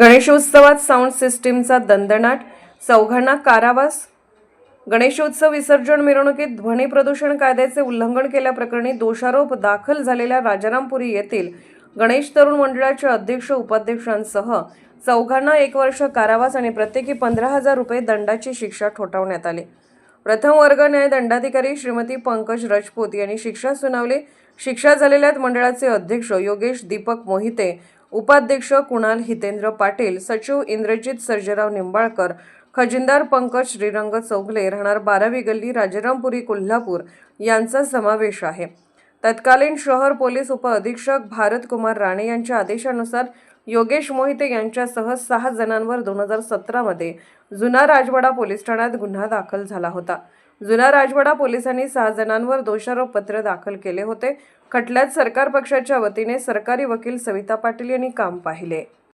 गणेशोत्सवात साऊंड सिस्टीमचा दणदणाट चौघांना कारावास. गणेशोत्सव विसर्जन मिरवणुकीत ध्वनी प्रदूषण कायद्याचे उल्लंघन केल्याप्रकरणी दोषारोप दाखल झालेल्या राजारामपुरी येथील गणेश तरुण मंडळाचे अध्यक्ष उपाध्यक्षांसह चौघांना एक वर्ष कारावास आणि प्रत्येकी पंधरा हजार रुपये दंडाची शिक्षा ठोठावण्यात आली. प्रथम वर्ग न्याय दंडाधिकारी श्रीमती पंकज राजपूत यांनी शिक्षा सुनावली. शिक्षा झालेल्या मंडळाचे अध्यक्ष योगेश दीपक मोहिते उपाध्यक्ष कुणाल हितेंद्र पाटील सचिव इंद्रजित सर्जेराव निंबाळकर खजिनदार पंकज श्रीरंग चौगले राहणार बारावी गल्ली राजारामपुरी कोल्हापूर यांचा समावेश आहे. तत्कालीन शहर पोलीस उपअधीक्षक भारत कुमार राणे यांच्या आदेशानुसार योगेश मोहिते यांच्यासह सहा जणांवर दोन हजार सतरामध्ये जुना राजवाडा पोलीस ठाण्यात गुन्हा दाखल झाला होता. जुना राजवाडा पोलिसांनी सहा जणांवर दोषारोपपत्र दाखल केले होते. खटल्यात सरकार पक्षाच्या वतीने सरकारी वकील सविता पाटील यांनी काम पाहिले.